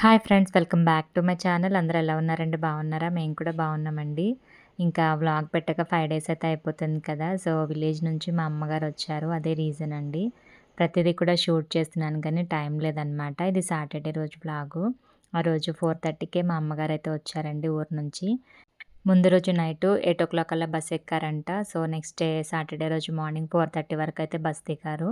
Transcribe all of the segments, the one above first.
Hi friends welcome back to my channel. అందరూ ఎలా ఉన్నారండి? బాగున్నారా? మేము కూడా బాగున్నామండి. ఇంకా వ్లాగ్ పెట్టక ఫైవ్ డేస్ అయితే అయిపోతుంది కదా సో విలేజ్ నుంచి మా అమ్మగారు వచ్చారు. అదే రీజన్ అండి. ప్రతిదీ కూడా షూట్ చేస్తున్నాను కానీ టైం లేదనమాట ఇది సాటర్డే రోజు వ్లాగు. ఆ రోజు ఫోర్ థర్టీకే మా అమ్మగారు అయితే వచ్చారండి ఊరు నుంచి. ముందు రోజు నైట్ ఎయిట్ ఓ క్లాక్ అలా బస్ ఎక్కారంట. సో నెక్స్ట్ డే సాటర్డే రోజు మార్నింగ్ ఫోర్ థర్టీ వరకు అయితే బస్ దిగారు.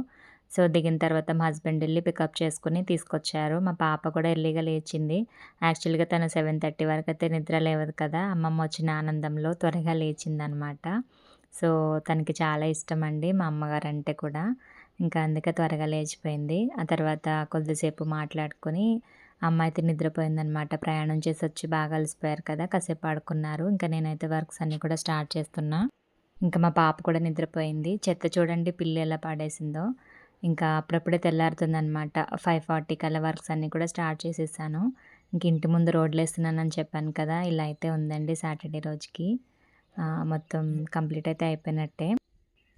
సో దిగిన తర్వాత మా హస్బెండ్ వెళ్ళి పికప్ చేసుకుని తీసుకొచ్చారు. మా పాప కూడా ఎర్లీగా లేచింది. యాక్చువల్గా తను సెవెన్ థర్టీ వరకు అయితే నిద్ర లేవదు కదా! అమ్మమ్మ వచ్చిన ఆనందంలో త్వరగా లేచిందనమాట. సో తనకి చాలా ఇష్టం అండి మా అమ్మగారు అంటే కూడా. ఇంకా అందుకే త్వరగా లేచిపోయింది. ఆ తర్వాత కొద్దిసేపు మాట్లాడుకొని అమ్మ అయితే నిద్రపోయిందనమాట. ప్రయాణం చేసి వచ్చి బాగా అలసిపోయారు కదా! కాసేపు ఆడుకున్నారు ఇంకా నేనైతే వర్క్స్ అన్నీ కూడా స్టార్ట్ చేస్తున్నా. ఇంకా మా పాప కూడా నిద్రపోయింది. చెత్త చూడండి పిల్లి ఎలా పాడేసిందో. ఇంకా అప్పుడప్పుడే తెల్లారుతుందనమాట ఫైవ్ ఫార్టీ కల్లా వర్క్స్ అన్నీ కూడా స్టార్ట్ చేసేసాను. ఇంక ఇంటి ముందు రోడ్లు వేస్తున్నానని చెప్పాను కదా ఇలా అయితే ఉందండి సాటర్డే రోజుకి. మొత్తం కంప్లీట్ అయితే అయిపోయినట్టే.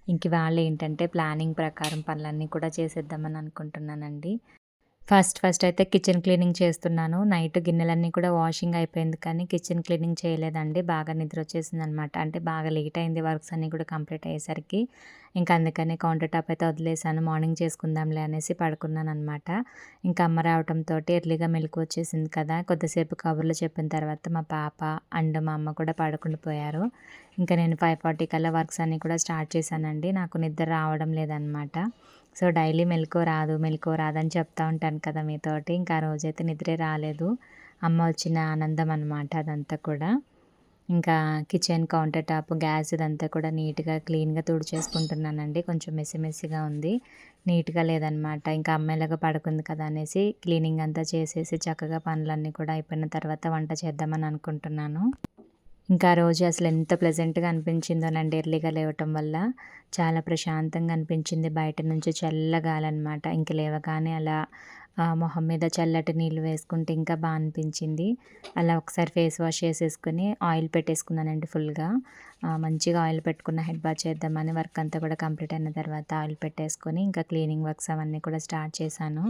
ఇంక వాళ్ళు ఏంటంటే ప్లానింగ్ ప్రకారం పనులన్నీ కూడా చేసేద్దామని అనుకుంటున్నానండి. ఫస్ట్ ఫస్ట్ అయితే కిచెన్ క్లీనింగ్ చేస్తున్నాను. నైట్ గిన్నెలన్నీ కూడా వాషింగ్ అయిపోయింది కానీ కిచెన్ క్లీనింగ్ చేయలేదండి. బాగా నిద్ర వచ్చేసింది అనమాట అంటే బాగా లేట్ అయింది వర్క్స్ అన్నీ కూడా కంప్లీట్ అయ్యేసరికి. ఇంకా అందుకని కౌంటర్ టాప్ అయితే వదిలేసాను మార్నింగ్ చేసుకుందాంలే అనేసి పడుకున్నాను అనమాట ఇంకా అమ్మ రావడంతో ఎర్లీగా మెలకు వచ్చేసింది కదా. కొద్దిసేపు కబుర్లు చెప్పిన తర్వాత మా పాప అండ్ మా అమ్మ కూడా పడుకుంటూ పోయారు. ఇంకా నేను ఫైవ్ ఫార్టీ కల్లా వర్క్స్ అన్నీ కూడా స్టార్ట్ చేశానండి. నాకు నిద్ర రావడం లేదనమాట. సో డైలీ మెలకువ రాదు మెలకువ రాదని చెప్తా ఉంటాను కదా మీతోటి. ఇంకా ఆ రోజైతే నిద్రే రాలేదు. అమ్మ వచ్చిన ఆనందం అనమాట అదంతా కూడా. ఇంకా కిచెన్ కౌంటర్ టాప్ గ్యాస్ ఇదంతా కూడా నీట్గా క్లీన్గా తుడిచేసుకుంటున్నానండి. కొంచెం మెస్సిమెస్సిగా ఉంది. నీట్గా లేదనమాట ఇంకా అమ్మాయిలాగా పడుకుంది కదా అనేసి క్లీనింగ్ అంతా చేసేసి చక్కగా పనులన్నీ కూడా అయిపోయిన తర్వాత వంట చేద్దామని అనుకుంటున్నాను. ఇంకా ఆ రోజు అసలు ఎంత ప్లెజెంట్గా అనిపించిందోనండి ఎర్లీగా లేవటం వల్ల. చాలా ప్రశాంతంగా అనిపించింది. బయట నుంచి చల్లగాలన్నమాట. ఇంక లేవగానే అలా మొహం మీద చల్లటి నీళ్ళు వేసుకుంటే ఇంకా బాగా అనిపించింది. అలా ఒకసారి ఫేస్ వాష్ చేసేసుకుని ఆయిల్ పెట్టేసుకున్నానండి ఫుల్గా. మంచిగా ఆయిల్ పెట్టుకున్న హెడ్ బాత్ చేద్దామని వర్క్ అంతా కూడా కంప్లీట్ అయిన తర్వాత ఆయిల్ పెట్టేసుకొని ఇంకా క్లీనింగ్ వర్క్స్ అవన్నీ కూడా స్టార్ట్ చేశాను.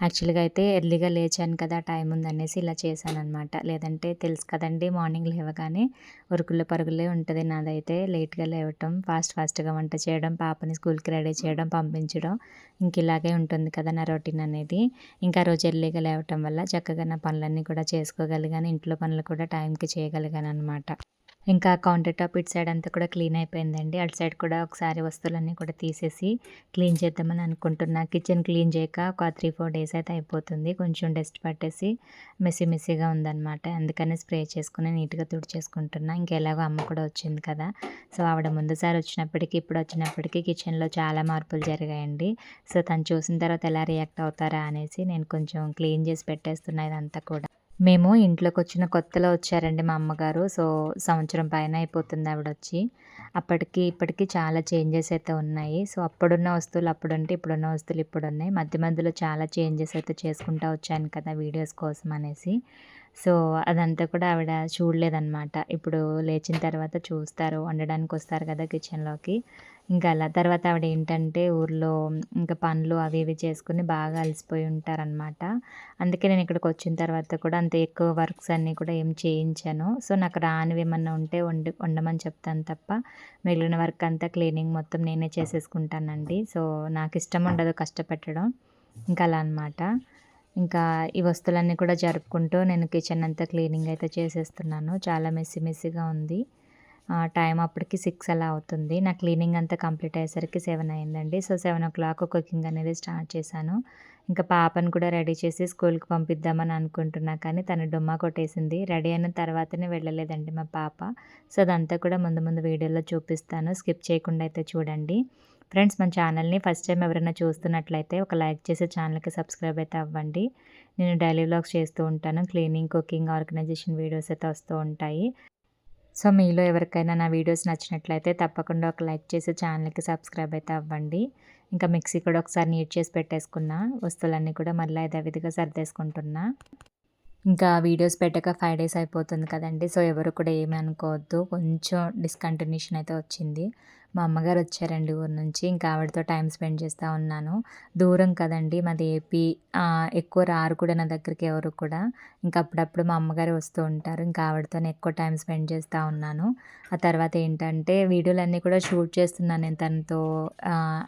యాక్చువల్గా అయితే ఎర్లీగా లేచాను కదా టైం ఉందనేసి ఇలా చేశాను అనమాట లేదంటే తెలుసు కదండి మార్నింగ్ లేవగానే ఉరుకుల్లో పరుగులే ఉంటుంది నాదైతే. లేట్గా లేవటం ఫాస్ట్ ఫాస్ట్గా వంట చేయడం పాపని స్కూల్కి రెడీ చేయడం పంపించడం ఇంక ఇలాగే ఉంటుంది కదా నా రొటీన్ అనేది. ఇంకా రోజు ఎర్లీగా లేవటం వల్ల చక్కగా నా పనులన్నీ కూడా చేసుకోగలిగాను ఇంట్లో పనులు కూడా టైంకి చేయగలిగాను అనమాట ఇంకా కౌంటర్ టాప్ ఇటు సైడ్ అంతా కూడా క్లీన్ అయిపోయిందండి. అటు సైడ్ కూడా ఒకసారి వస్తువులన్నీ కూడా తీసేసి క్లీన్ చేద్దామని అనుకుంటున్నా. కిచెన్ క్లీన్ చేయక ఒక త్రీ ఫోర్ డేస్ అయితే అయిపోతుంది. కొంచెం డస్ట్ పట్టేసి మెస్సీ మెస్సీగా ఉందన్నమాట. అందుకని స్ప్రే చేసుకుని నీట్గా తుడిచేసుకుంటున్నా. ఇంకెలాగో అమ్మ కూడా వచ్చింది కదా. సో ఆవిడ ముందుసారి వచ్చినప్పటికీ ఇప్పుడు వచ్చినప్పటికీ కిచెన్లో చాలా మార్పులు జరిగాయండి. సో తను చూసిన తర్వాత ఎలా రియాక్ట్ అవుతారా అనేసి నేను కొంచెం క్లీన్ చేసి పెట్టేస్తున్నా ఇదంతా కూడా. మేము ఇంట్లోకి వచ్చిన కొత్తలో వచ్చారండి మా అమ్మగారు. సో సంవత్సరం పైన అయిపోతుంది ఆవిడ వచ్చి అప్పటికి ఇప్పటికి చాలా చేంజెస్ అయితే ఉన్నాయి. సో అప్పుడున్న వస్తువులు అప్పుడుంటే ఇప్పుడున్న వస్తువులు ఇప్పుడు ఉన్నాయి మధ్య మధ్యలో చాలా చేంజెస్ అయితే చేసుకుంటూ వచ్చాను కదా వీడియోస్ కోసం అనేసి. సో అదంతా కూడా ఆవిడ చూడలేదన్నమాట. ఇప్పుడు లేచిన తర్వాత చూస్తారు వండడానికి వస్తారు కదా కిచెన్లోకి. ఇంకా అలా తర్వాత ఆవిడ ఏంటంటే ఊర్లో ఇంకా పనులు అవి ఇవి చేసుకుని బాగా అలసిపోయి ఉంటారనమాట అందుకే నేను ఇక్కడికి వచ్చిన తర్వాత కూడా అంత ఎక్కువ వర్క్స్ అన్నీ కూడా ఏం చేయించాను. సో నాకు రానివి ఏమన్నా ఉంటే వండి వండమని చెప్తాను తప్ప మిగిలిన వర్క్ అంతా క్లీనింగ్ మొత్తం నేనే చేసేసుకుంటానండి. సో నాకు ఇష్టం ఉండదు కష్టపెట్టడం. ఇంకా అలా అనమాట ఇంకా ఈ వస్తువులన్నీ కూడా జరుపుకుంటూ నేను కిచెన్ అంతా క్లీనింగ్ అయితే చేసేస్తున్నాను. చాలా మెస్సీ మెస్సీగా ఉంది. టైం అప్పటికి సిక్స్ అలా అవుతుంది. నా క్లీనింగ్ అంతా కంప్లీట్ అయ్యేసరికి సెవెన్ అయిందండి so seven o'clock cooking అనేది స్టార్ట్ చేశాను. ఇంకా పాపను కూడా రెడీ చేసి స్కూల్కి పంపిద్దామని అనుకుంటున్నా కానీ తను డొమ్మా కొట్టేసింది. రెడీ అయిన తర్వాతనే వెళ్ళలేదండి మా పాప. సో అదంతా కూడా ముందు ముందు వీడియోలో చూపిస్తాను. స్కిప్ చేయకుండా అయితే చూడండి. ఫ్రెండ్స్ మన ఛానల్ని ఫస్ట్ టైం ఎవరైనా చూస్తున్నట్లయితే ఒక లైక్ చేసి ఛానల్కి సబ్స్క్రైబ్ అయితే అవ్వండి. నేను డైలీ వ్లాగ్స్ చేస్తూ ఉంటాను. క్లీనింగ్ కుకింగ్ ఆర్గనైజేషన్ వీడియోస్ అయితే వస్తూ ఉంటాయి. సో మీలో ఎవరికైనా నా వీడియోస్ నచ్చినట్లయితే తప్పకుండా ఒక లైక్ చేసి ఛానల్కి సబ్స్క్రైబ్ అయితే అవ్వండి. ఇంకా మిక్సీ కూడా ఒకసారి నీట్ చేసి పెట్టేసుకున్నా. వస్తువులన్నీ కూడా మళ్ళీ యథావిధిగా సర్దేసుకుంటున్నా. ఇంకా వీడియోస్ పెట్టక ఫైవ్ డేస్ అయిపోతుంది కదండి. సో ఎవరు కూడా ఏమీ అనుకోవద్దు. కొంచెం డిస్కంటిన్యూషన్ అయితే వచ్చింది. మా అమ్మగారు వచ్చారండి ఊరు నుంచి. ఇంకా ఆవిడతో టైం స్పెండ్ చేస్తూ ఉన్నాను. దూరం కదండీ మాది ఏపీ. ఎక్కువ రారు కూడా నా దగ్గరికి ఎవరు కూడా. ఇంకా అప్పుడప్పుడు మా అమ్మగారు వస్తూ ఉంటారు. ఇంకా ఆవిడతోనే ఎక్కువ టైం స్పెండ్ చేస్తూ ఉన్నాను. ఆ తర్వాత ఏంటంటే వీడియోలన్నీ కూడా షూట్ చేస్తున్నాను నేను తనతో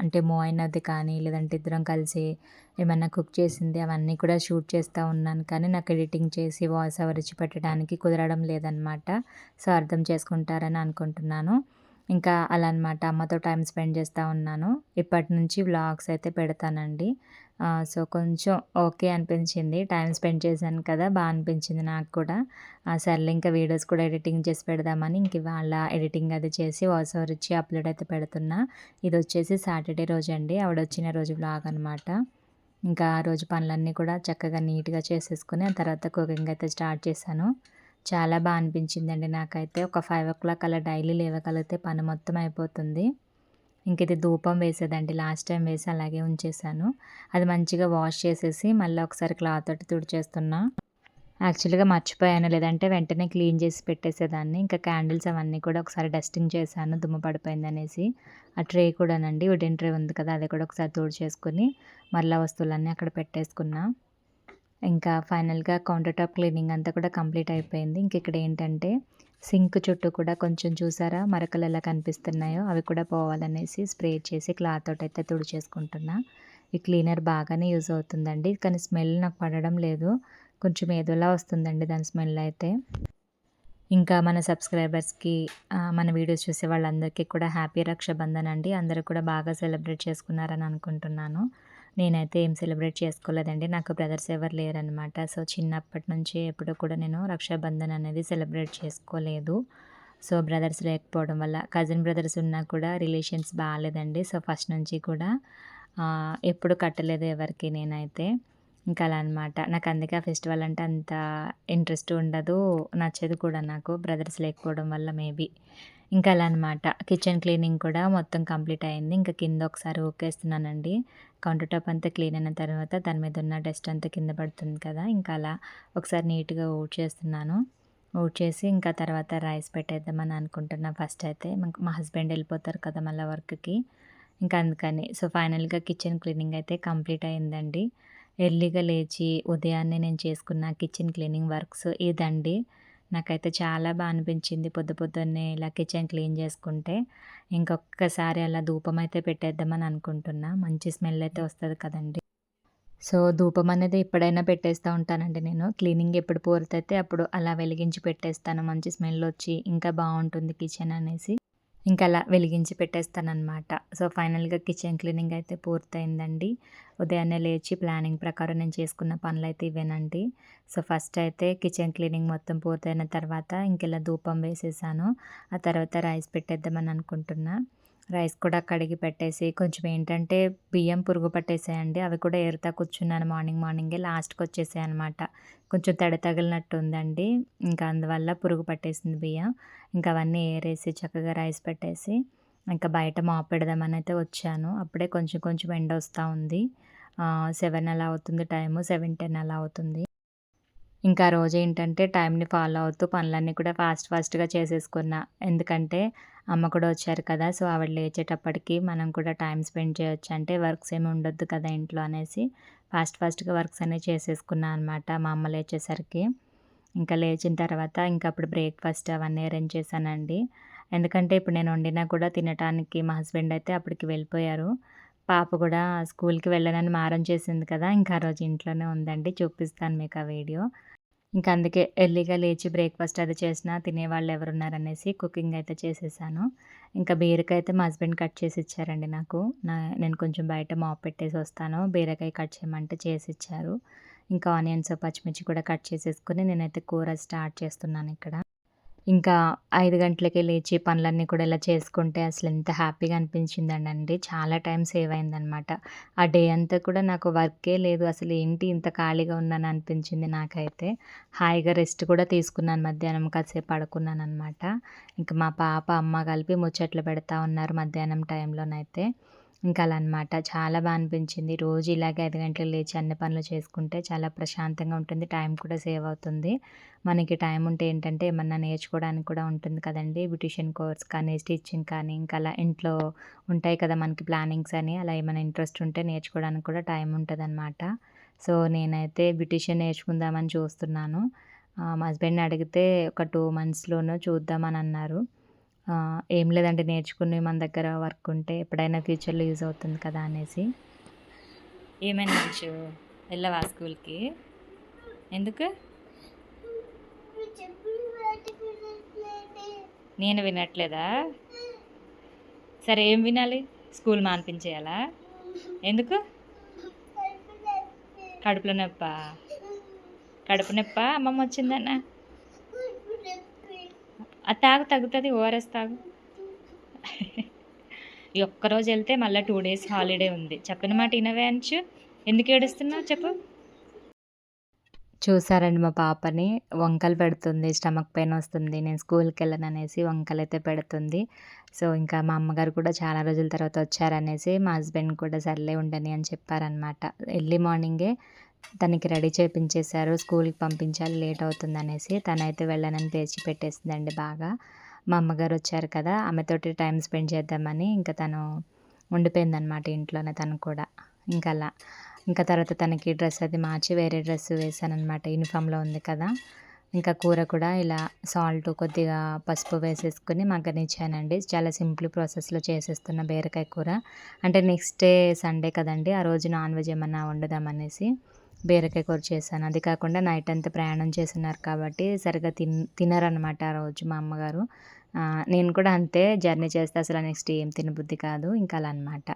అంటే మూవ్ అయినది కానీ, లేదంటే ఇద్దరం కలిసి ఏమన్నా కుక్ చేసింది అవన్నీ కూడా షూట్ చేస్తూ ఉన్నాను. కానీ నాకు ఎడిటింగ్ చేసి వాయిస్ ఓవర్ ఇచ్చి పెట్టడానికి కుదరడం లేదనమాట. సో, అర్థం చేసుకుంటారని అనుకుంటున్నాను. ఇంకా అలా అనమాట అమ్మతో టైం స్పెండ్ చేస్తూ ఉన్నాను. ఇప్పటి నుంచి వ్లాగ్స్ అయితే పెడతానండి. సో, కొంచెం ఓకే అనిపించింది. టైం స్పెండ్ చేశాను కదా! బాగా అనిపించింది నాకు కూడా. సర్లే ఇంకా వీడియోస్ కూడా ఎడిటింగ్ చేసి పెడదామని ఇంక ఇవాళ ఎడిటింగ్ అది చేసి వాయిస్ ఓవర్ ఇచ్చి అప్‌లోడ్ అయితే పెడుతున్నా. ఇదొచ్చేసి సాటర్‌డే రోజు అండి ఆవిడ వచ్చిన రోజు వ్లాగ్ అనమాట. ఇంకా ఆ రోజు పనులన్నీ కూడా చక్కగా నీట్‌గా చేసేసుకొని, ఆ తర్వాత కుకింగ్ అయితే స్టార్ట్ చేశాను. చాలా బాగా అనిపించిందండి నాకైతే. ఒక 5:00 అలా డైలీ లేవగలిగితే పని మొత్తం అయిపోతుంది. ఇంక ఇది ధూపం వేసేదండి. లాస్ట్ టైం వేసి అలాగే ఉంచేసాను అది మంచిగా వాష్ చేసేసి మళ్ళీ ఒకసారి క్లాత్ తోటి తుడిచేస్తున్నా. యాక్చువల్‌గా మర్చిపోయాను. లేదంటే వెంటనే క్లీన్ చేసి పెట్టేసేదాన్ని. ఇంకా క్యాండిల్స్ అవన్నీ కూడా ఒకసారి డస్టింగ్ చేశాను దుమ్ము పడిపోయిందనేసి. ఆ ట్రే కూడానండి వుడెన్ ట్రే ఉంది కదా! అది కూడా ఒకసారి తోడు చేసుకుని మళ్ళీ వస్తువులన్నీ అక్కడ పెట్టేసుకున్నా. ఇంకా ఫైనల్‌గా కౌంటర్ టాప్ క్లీనింగ్ అంతా కూడా కంప్లీట్ అయిపోయింది. ఇంక ఇక్కడ ఏంటంటే సింక్ చుట్టూ కూడా కొంచెం చూసారా మరకలు ఎలా కనిపిస్తున్నాయో అవి కూడా పోవాలనేసి స్ప్రే చేసి క్లాత్ తోటైతే తుడిచేసుకుంటున్నా. ఈ క్లీనర్ బాగానే యూజ్ అవుతుందండి. కానీ స్మెల్ నాకు పడడం లేదు. కొంచెం ఏదోలా వస్తుందండి దాని స్మెల్ అయితే. ఇంకా మన సబ్స్క్రైబర్స్‌కి మన వీడియోస్ చూసే వాళ్ళందరికీ కూడా హ్యాపీ రక్షాబంధన్ అండి. అందరూ కూడా బాగా సెలబ్రేట్ చేసుకున్నారని అనుకుంటున్నాను. నేనైతే ఏం సెలబ్రేట్ చేసుకోలేదండి. నాకు బ్రదర్స్ ఎవరు లేరనమాట. సో, చిన్నప్పటి నుంచి ఎప్పుడు కూడా నేను రక్షాబంధన్ అనేది సెలబ్రేట్ చేసుకోలేదు. సో, బ్రదర్స్ లేకపోవడం వల్ల కజిన్ బ్రదర్స్ ఉన్నా కూడా రిలేషన్స్ బాగాలేదండి సో, ఫస్ట్ నుంచి కూడా ఎప్పుడు కట్టలేదు ఎవరికి నేనైతే. ఇంకా అలా అనమాట. నాకు అందుకే ఆ ఫెస్టివల్ అంటే అంత ఇంట్రెస్ట్ ఉండదు. నచ్చదు కూడా నాకు బ్రదర్స్ లేకపోవడం వల్ల మేబీ. ఇంకా అలా అనమాట. కిచెన్ క్లీనింగ్ కూడా మొత్తం కంప్లీట్ అయింది. ఇంకా కింద ఒకసారి ఊకేస్తున్నానండి. కౌంటర్ టాప్ అంతా క్లీన్ అయిన తర్వాత దాని మీద ఉన్న డస్ట్ అంతా కింద పడుతుంది కదా! ఇంకా అలా ఒకసారి నీట్‌గా ఊడ్చేస్తున్నాను. ఊడ్చేసి ఇంకా తర్వాత రైస్ పెట్టేద్దామని అనుకుంటున్నా ఫస్ట్ అయితే. మా హస్బెండ్ వెళ్ళిపోతారు కదా! మళ్ళీ వర్క్‌కి. ఇంకా అందుకని. సో, ఫైనల్‌గా కిచెన్ క్లీనింగ్ అయితే కంప్లీట్ అయిందండి. ఎర్లీగా లేచి ఉదయాన్నే నేను చేసుకున్న కిచెన్ క్లీనింగ్ వర్క్స్ ఇదండి. నాకైతే చాలా బాగా అనిపించింది పొద్దు పొద్దున్నే ఇలా కిచెన్ క్లీన్ చేసుకుంటే. ఇంకొకసారి అలా ధూపం అయితే పెట్టేద్దామని అనుకుంటున్నా. మంచి స్మెల్ అయితే వస్తుంది కదండీ! సో, ధూపం అనేది ఎప్పుడైనా పెట్టేస్తూ ఉంటానండి నేను. క్లీనింగ్ ఎప్పుడు పూర్తయితే అప్పుడు అలా వెలిగించి పెట్టేస్తాను. మంచి స్మెల్ వచ్చి ఇంకా బాగుంటుంది కిచెన్ అనేసి. ఇంకా అలా వెలిగించి పెట్టేస్తానమాట సో, ఫైనల్‌గా కిచెన్ క్లీనింగ్ అయితే పూర్తయిందండి. ఉదయాన్నే లేచి ప్లానింగ్ ప్రకారం నేను చేసుకున్న పనులైతే ఇవేనండి. సో, ఫస్ట్ అయితే కిచెన్ క్లీనింగ్ మొత్తం పూర్తయిన తర్వాత ఇంకెలా ధూపం వేసేసాను. ఆ తర్వాత రైస్ పెట్టేద్దామని అనుకుంటున్నా. రైస్ కూడా కడిగి పెట్టేసి కొంచెం ఏంటంటే బియ్యం పురుగు పట్టేసాయండి. అవి కూడా ఏరుతా కూర్చున్నాను మార్నింగ్ మార్నింగే. లాస్ట్‌కి వచ్చేసాయి అనమాట కొంచెం తడి తగిలినట్టు ఉందండి. ఇంకా అందువల్ల పురుగు పట్టేసింది బియ్యం. ఇంకా అవన్నీ ఏరేసి చక్కగా రైస్ పెట్టేసి ఇంకా బయట మాప్ పెడదామని అయితే వచ్చాను. అప్పుడే కొంచెం కొంచెం ఎండ వస్తూ ఉంది. సెవెన్ అలా అవుతుంది టైము. 7, 10 అలా అవుతుంది. ఇంకా ఆ రోజు ఏంటంటే టైంని ఫాలో అవుతూ పనులన్నీ కూడా ఫాస్ట్ ఫాస్ట్‌గా చేసేసుకున్నా. ఎందుకంటే అమ్మ కూడా వచ్చారు కదా! సో, ఆవిడ లేచేటప్పటికి మనం కూడా టైం స్పెండ్ చేయొచ్చు. అంటే వర్క్స్ ఏమి ఉండొద్దు కదా ఇంట్లో అనేసి ఫాస్ట్ ఫాస్ట్‌గా వర్క్స్ అనేవి చేసేసుకున్నా అనమాట మా అమ్మ లేచేసరికి. ఇంకా లేచిన తర్వాత ఇంకా అప్పుడు బ్రేక్‌ఫాస్ట్ అవన్నీ అరేంజ్ చేశానండి. ఎందుకంటే ఇప్పుడు నేను వండినా కూడా తినటానికి మా హస్బెండ్ అయితే అప్పటికి వెళ్ళిపోయారు. పాప కూడా స్కూల్‌కి వెళ్ళనని మారం చేసింది కదా! ఇంకా ఆ రోజు ఇంట్లోనే ఉందండి. చూపిస్తాను మీకు ఆ వీడియో. ఇంకా అందుకే ఎర్లీగా లేచి బ్రేక్‌ఫాస్ట్ అది చేసినా తినేవాళ్ళు ఎవరున్నారనేసి కుకింగ్ అయితే చేసేసాను. ఇంకా బీరకాయ అయితే మా హస్బెండ్ కట్ చేసి ఇచ్చారండి నాకు. నా నేను కొంచెం బయట మాప్ పెట్టేసి వస్తాను. బీరకాయ కట్ చేయమంటే చేసి ఇచ్చారు ఇంకా ఆనియన్స్, పచ్చిమిర్చి కూడా కట్ చేసేసుకొని నేనైతే కూర స్టార్ట్ చేస్తున్నాను ఇక్కడ. ఇంకా ఐదు గంటలకే లేచి పనులన్నీ కూడా ఇలా చేసుకుంటే అసలు ఎంత హ్యాపీగా అనిపించిందనండి. చాలా టైం సేవ్ అయిందనమాట. ఆ డే అంతా కూడా నాకు వర్కే లేదు. అసలు ఏంటి ఇంత ఖాళీగా ఉన్నాను అనిపించింది నాకైతే. హాయిగా రెస్ట్ కూడా తీసుకున్నాను మధ్యాహ్నం కాసేపు పడుకున్నాను అనమాట ఇంకా మా పాప, అమ్మ కలిపి ముచ్చట్లు పెడతా ఉన్నారు మధ్యాహ్నం టైంలోనైతే. ఇంకా అలా అనమాట. చాలా బాగా అనిపించింది. రోజు ఇలాగే ఐదు గంటలు లేచి అన్ని పనులు చేసుకుంటే చాలా ప్రశాంతంగా ఉంటుంది. టైం కూడా సేవ్ అవుతుంది. మనకి టైం ఉంటే ఏంటంటే ఏమన్నా నేర్చుకోవడానికి కూడా ఉంటుంది కదండి బ్యూటిషియన్ కోర్స్ కానీ, స్టిచ్చింగ్ కానీ ఇంకా అలా ఇంట్లో ఉంటాయి కదా! మనకి ప్లానింగ్స్ అని అలా ఏమైనా ఇంట్రెస్ట్ ఉంటే నేర్చుకోవడానికి కూడా టైం ఉంటుంది అనమాట సో, నేనైతే బ్యూటిషియన్ నేర్చుకుందామని చూస్తున్నాను. మా హస్బెండ్‌ని అడిగితే ఒక టూ మంత్స్‌లోనో చూద్దామని అన్నారు. ఏం లేదండి నేర్చుకుని మన దగ్గర వర్క్ ఉంటే ఎప్పుడైనా ఫ్యూచర్‌లో యూజ్ అవుతుంది కదా! అనేసి. ఏమైనా అంశు? వెళ్ళవా స్కూల్‌కి? ఎందుకు? నేను వినట్లేదా? సరే ఏం వినాలి? స్కూల్ మానిపించేయాలా? ఎందుకు? కడుపులో నొప్ప కడుపు నొప్ప అమ్మమ్మ వచ్చిందన్న? ఆ అది తాగు తగ్గుతుంది ఓఆర్ఎస్ తాగు. ఈ ఒక్కరోజు వెళ్తే మళ్ళీ టూ డేస్ హాలిడే ఉంది. చెప్పిన మాట ఇనవే అంచు. ఎందుకు ఏడుస్తున్నావు చెప్పు? చూసారండి మా పాపని వంకలు పెడుతుంది. స్టమక్ పెయిన్ వస్తుంది. నేను స్కూల్కి వెళ్ళాననేసి వంకలు అయితే పెడుతుంది. సో, ఇంకా మా అమ్మగారు కూడా చాలా రోజుల తర్వాత వచ్చారనేసి మా హస్బెండ్ కూడా సర్లే ఉండని అని చెప్పారనమాట. ఎర్లీ మార్నింగే తనకి రెడీ చేపించేశారు. స్కూల్‌కి పంపించాలి లేట్ అవుతుందనేసి. తనైతే వెళ్ళనని పేచి పెట్టేసిందండి బాగా. మా అమ్మగారు వచ్చారు కదా! ఆమెతోటి టైం స్పెండ్ చేద్దామని ఇంకా తను ఉండిపోయిందనమాట ఇంట్లోనే తను కూడా. ఇంకా అలా ఇంకా తర్వాత తనకి డ్రెస్ అది మార్చి వేరే డ్రెస్ వేసానమాట యూనిఫామ్‌లో ఉంది కదా! ఇంకా కూర కూడా ఇలా సాల్ట్ కొద్దిగా పసుపు వేసేసుకుని మగ్గనిచ్చానండి. చాలా సింపుల్ ప్రాసెస్‌లో చేసేస్తున్న బీరకాయ కూర. అంటే నెక్స్ట్ డే సండే కదండి ఆ రోజు నాన్ వెజ్ ఏమన్నా వండుదామనేసి బీరకాయ కూర చేశాను. అది కాకుండా నైట్ అంతా ప్రయాణం చేస్తున్నారు కాబట్టి సరిగ్గా తిన్ తినరనమాట ఆ రోజు మా అమ్మగారు. నేను కూడా అంతే జర్నీ చేస్తే అసలు నెక్స్ట్ ఏం తినబుద్ధి కాదు. ఇంకా అలా అనమాట.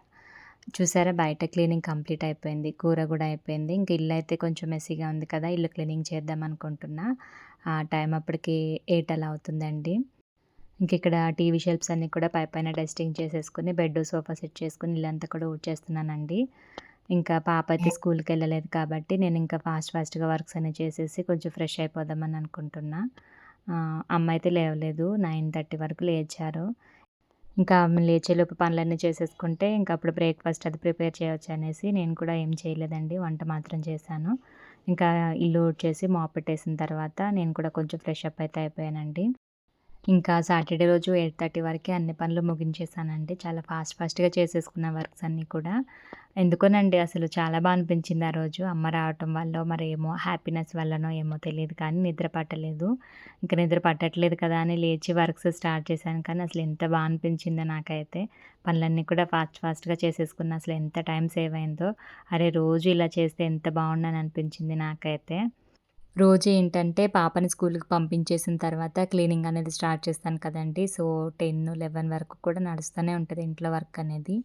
చూసారా బయట క్లీనింగ్ కంప్లీట్ అయిపోయింది. కూర కూడా అయిపోయింది. ఇంక ఇల్లయితే కొంచెం మెస్సీగా ఉంది కదా! ఇల్లు క్లీనింగ్ చేద్దాం అనుకుంటున్నా. ఆ టైం అప్పటికి ఎయిట్ అలా అవుతుందండి. ఇంకిక్కడ టీవీ షెల్ఫ్స్ అన్నీ కూడా పైపైన డస్టింగ్ చేసేసుకొని బెడ్, సోఫా సెట్ చేసుకొని ఇల్లంతా కూడా ఊడ్చేస్తున్నానండి. ఇంకా పాప అయితే స్కూల్‌కెళ్ళలేదు కాబట్టి నేను ఇంకా ఫాస్ట్ ఫాస్ట్‌గా వర్క్స్ అన్నీ చేసేసి కొంచెం ఫ్రెష్ అయిపోదామని అనుకుంటున్నా. అమ్మ అయితే లేవలేదు. 9:30 వరకు లేచారు. ఇంకా లేచేలోపు పనులన్నీ చేసేసుకుంటే ఇంక అప్పుడు బ్రేక్‌ఫాస్ట్ అది ప్రిపేర్ చేయొచ్చనేసి నేను కూడా ఏం చేయలేదండి. వంట మాత్రం చేశాను. ఇంకా ఇల్లు ఊడ్చేసి మాప్ పెట్టేసిన తర్వాత నేను కూడా కొంచెం ఫ్రెష్ అప్ అయితే అయిపోయానండి. ఇంకా సాటర్డే రోజు 8:30 వరకే అన్ని పనులు ముగించేసానండి. చాలా ఫాస్ట్ ఫాస్ట్‌గా చేసేసుకున్న వర్క్స్ అన్నీ కూడా. ఎందుకోనండి అసలు చాలా బాగా అనిపించింది ఆ రోజు. అమ్మ రావటం వల్ల మరి ఏమో హ్యాపీనెస్ వల్లనో ఏమో తెలియదు కానీ నిద్ర పట్టలేదు. ఇంక నిద్ర పట్టట్లేదు కదా అని లేచి వర్క్స్ స్టార్ట్ చేశాను కానీ అసలు ఎంత బాగా అనిపించిందో నాకైతే. పనులన్నీ కూడా ఫాస్ట్ ఫాస్ట్‌గా చేసేసుకున్న అసలు ఎంత టైం సేవ్ అయిందో. అరే! రోజు ఇలా చేస్తే ఎంత బాగుండని అనిపించింది నాకైతే. రోజు ఏంటంటే పాపని స్కూల్‌కి పంపించేసిన తర్వాత క్లీనింగ్ అనేది స్టార్ట్ చేస్తాను కదండీ! సో, 10, 11 వరకు కూడా నడుస్తూనే ఉంటుంది ఇంట్లో వర్క్ అనేది.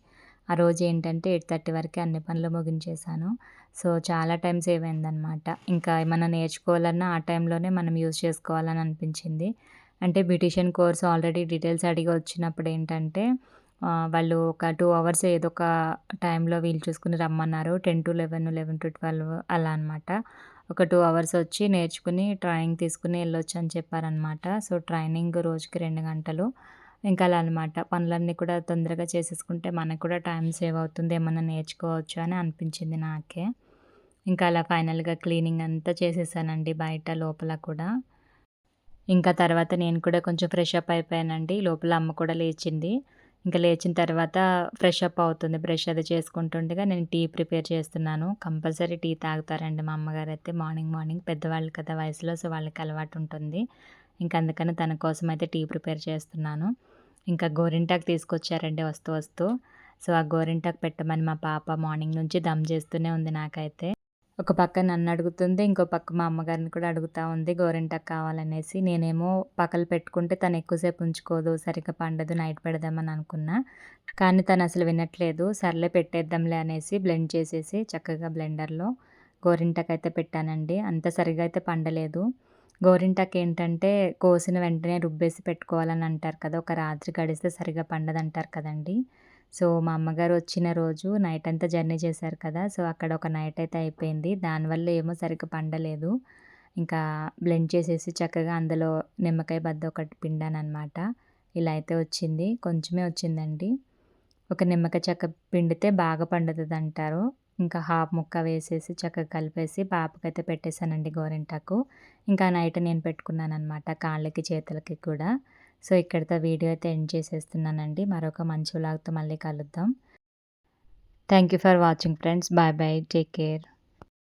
ఆ రోజు ఏంటంటే 8:30 వరకే అన్ని పనులు ముగించేశాను. సో, చాలా టైం సేవ్ అయిందనమాట. ఇంకా ఏమైనా నేర్చుకోవాలన్నా ఆ టైంలోనే మనం యూజ్ చేసుకోవాలని అనిపించింది. అంటే బ్యూటిషియన్ కోర్స్ ఆల్రెడీ డీటెయిల్స్ అడిగి వచ్చినప్పుడు ఏంటంటే వాళ్ళు ఒక టూ అవర్స్ ఏదో ఒక టైంలో వీలు చూసుకుని రమ్మన్నారు. 10-11, 11-12 అలా అనమాట. ఒక టూ అవర్స్ వచ్చి నేర్చుకుని ట్రైనింగ్ వెళ్ళొచ్చు అని చెప్పారనమాట. సో, ట్రైనింగ్ రోజుకి రెండు గంటలు. ఇంకా అలా అనమాట. పనులన్నీ కూడా తొందరగా చేసేసుకుంటే మనకు కూడా టైం సేవ్ అవుతుంది. ఏమన్నా నేర్చుకోవచ్చు అని అనిపించింది నాకే. ఇంకా అలా ఫైనల్‌గా క్లీనింగ్ అంతా చేసేసానండి బయట, లోపల కూడా. ఇంకా తర్వాత నేను కూడా కొంచెం ఫ్రెష్ అప్ అయిపోయానండి. లోపల అమ్మ కూడా లేచింది. ఇంకా లేచిన తర్వాత ఫ్రెష్ అప్ అవుతుంది. బ్రష్ అది చేసుకుంటుండగా నేను టీ ప్రిపేర్ చేస్తున్నాను. కంపల్సరీ టీ తాగుతారండి మా అమ్మగారు అయితే మార్నింగ్ మార్నింగ్. పెద్దవాళ్ళు కదా వయసులో సో, వాళ్ళకి అలవాటు ఉంటుంది. ఇంకా అందుకని తన కోసం అయితే టీ ప్రిపేర్ చేస్తున్నాను. ఇంకా గోరింటాకు తీసుకొచ్చారండి వస్తూ వస్తూ. సో, ఆ గోరింటాకు పెట్టమని మా పాప మార్నింగ్ నుంచి దమ్ చేస్తూనే ఉంది నాకైతే. ఒక పక్క నన్ను అడుగుతుంది. ఇంకో పక్క మా అమ్మగారిని కూడా అడుగుతా ఉంది గోరింటాకు కావాలనేసి. నేనేమో పక్కలు పెట్టుకుంటే తను ఎక్కువసేపు ఉంచుకోదు. సరిగ్గా పండదు. నైట్ పెడదామని అనుకున్నా. కానీ తను అసలు వినట్లేదు. సర్లే పెట్టేద్దాంలే అనేసి బ్లెండ్ చేసేసి చక్కగా బ్లెండర్‌లో గోరింటాకు అయితే పెట్టానండి. అంత సరిగా అయితే పండలేదు. గోరింటాకు ఏంటంటే కోసిన వెంటనే రుబ్బేసి పెట్టుకోవాలని అంటారు కదా! ఒక రాత్రి గడిస్తే సరిగా పండదంటారు కదండీ! సో, మా అమ్మగారు వచ్చిన రోజు నైట్ అంతా జర్నీ చేశారు కదా! సో, అక్కడ ఒక నైట్ అయితే అయిపోయింది. దానివల్ల ఏమో సరిగ్గా పండలేదు. ఇంకా బ్లెండ్ చేసేసి చక్కగా అందులో నిమ్మకాయ బద్ద ఒకటి పిండాననమాట. ఇలా అయితే వచ్చింది. కొంచెమే వచ్చిందండి. ఒక నిమ్మకాయ చెక్క పిండితే బాగా పండుతుంది అంటారు ఇంకా హాఫ్ ముక్క వేసేసి చక్కగా కలిపేసి పాపకైతే పెట్టేసానండి గోరింటాకు. ఇంకా నైట్ నేను పెట్టుకున్నాను అనమాట కాళ్ళకి, చేతులకి కూడా. సో, ఇక్కడితో వీడియో అయితే ఎండ్ చేసేస్తున్నానండి. మరొక మంచి వ్లాగ్‌తో మళ్ళీ కలుద్దాం. Thank you for watching friends. Bye bye. Take care.